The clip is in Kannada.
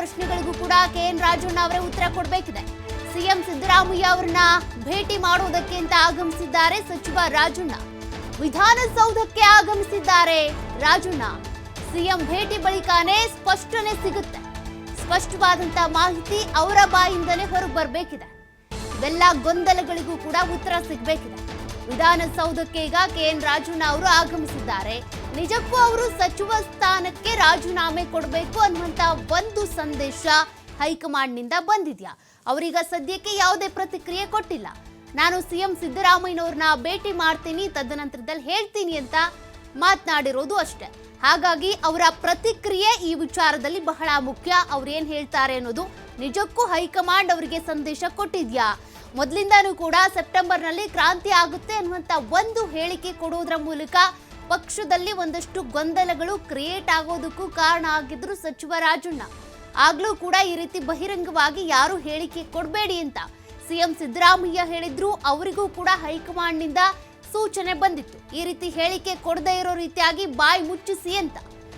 ಪ್ರಶ್ನೆಗಳಿಗೂ ಕೂಡ ಕೆ. ಎನ್. ರಾಜಣ್ಣ ಅವರೇ ಉತ್ತರ ಕೊಡಬೇಕಿದೆ. ಸಿಎಂ ಸಿದ್ದರಾಮಯ್ಯ ಅವರನ್ನ ಭೇಟಿ ಮಾಡುವುದಕ್ಕೆ ಅಂತ ಆಗಮಿಸಿದ್ದಾರೆ ಸಚಿವ ರಾಜಣ್ಣ. ವಿಧಾನಸೌಧಕ್ಕೆ ಆಗಮಿಸಿದ್ದಾರೆ ರಾಜಣ್ಣ. ಸಿಎಂ ಭೇಟಿ ಬಳಿಕನೇ ಸ್ಪಷ್ಟನೆ ಸಿಗುತ್ತೆ. ಸ್ಪಷ್ಟವಾದಂತ ಮಾಹಿತಿ ಅವರ ಬಾಯಿಂದಲೇ ಹೊರಗೆ ಬರಬೇಕಿದೆ ಇವೆಲ್ಲ ಗೊಂದಲಗಳಿಗೂ ಕೂಡ ಉತ್ತರ ಸಿಗಬೇಕಿದೆ. ವಿಧಾನಸೌಧಕ್ಕೆ ಈಗ ಕೆ ಎನ್ ರಾಜಣ್ಣ ಅವರು ಆಗಮಿಸಿದ್ದಾರೆ. ನಿಜಕ್ಕೂ ಅವರು ಸಚಿವ ಸ್ಥಾನಕ್ಕೆ ರಾಜೀನಾಮೆ ಕೊಡಬೇಕು ಅನ್ನುವಂತ ಒಂದು ಸಂದೇಶ ಹೈಕಮಾಂಡ್ನಿಂದ ಬಂದಿದ್ಯಾ? ಅವರೀಗ ಸದ್ಯಕ್ಕೆ ಯಾವುದೇ ಪ್ರತಿಕ್ರಿಯೆ ಕೊಟ್ಟಿಲ್ಲ. ನಾನು ಸಿಎಂ ಸಿದ್ದರಾಮಯ್ಯನವ್ರನ್ನ ಭೇಟಿ ಮಾಡ್ತೀನಿ, ತದನಂತರದಲ್ಲಿ ಹೇಳ್ತೀನಿ ಅಂತ ಮಾತನಾಡಿರೋದು ಅಷ್ಟೇ. ಹಾಗಾಗಿ ಅವರ ಪ್ರತಿಕ್ರಿಯೆ ಈ ವಿಚಾರದಲ್ಲಿ ಬಹಳ ಮುಖ್ಯ. ಅವ್ರು ಏನು ಹೇಳ್ತಾರೆ ಅನ್ನೋದು ನಿಜಕ್ಕೂ ಹೈಕಮಾಂಡ್ ಅವರಿಗೆ ಸಂದೇಶ ಕೊಟ್ಟಿದ್ಯಾ? ಮೊದಲಿಂದಾನೂ ಕೂಡ ಸೆಪ್ಟೆಂಬರ್ನಲ್ಲಿ ಕ್ರಾಂತಿ ಆಗುತ್ತೆ ಅನ್ನುವಂಥ ಒಂದು ಹೇಳಿಕೆ ಕೊಡುವುದರ ಮೂಲಕ ಪಕ್ಷದಲ್ಲಿ ಒಂದಷ್ಟು ಗೊಂದಲಗಳು ಕ್ರಿಯೇಟ್ ಆಗೋದಕ್ಕೂ ಕಾರಣ ಆಗಿದ್ರು ಸಚಿವ ರಾಜಣ್ಣ. ಆಗ್ಲೂ ಕೂಡ ಈ ರೀತಿ ಬಹಿರಂಗವಾಗಿ ಯಾರು ಹೇಳಿಕೆ ಕೊಡಬೇಡಿ ಅಂತ ಸಿಎಂ ಸಿದ್ದರಾಮಯ್ಯ ಹೇಳಿದ್ರು, ಅವರಿಗೂ ಕೂಡ ಹೈಕಮಾಂಡ್ನಿಂದ ಸೂಚನೆ ಬಂದಿತ್ತು. ಈ ರೀತಿ ಹೇಳಿಕೆ ಕೊಡದೇ ಇರೋ ರೀತಿಯಾಗಿ ಬಾಯಿ ಮುಚ್ಚಿಸಿ ಅಂತ.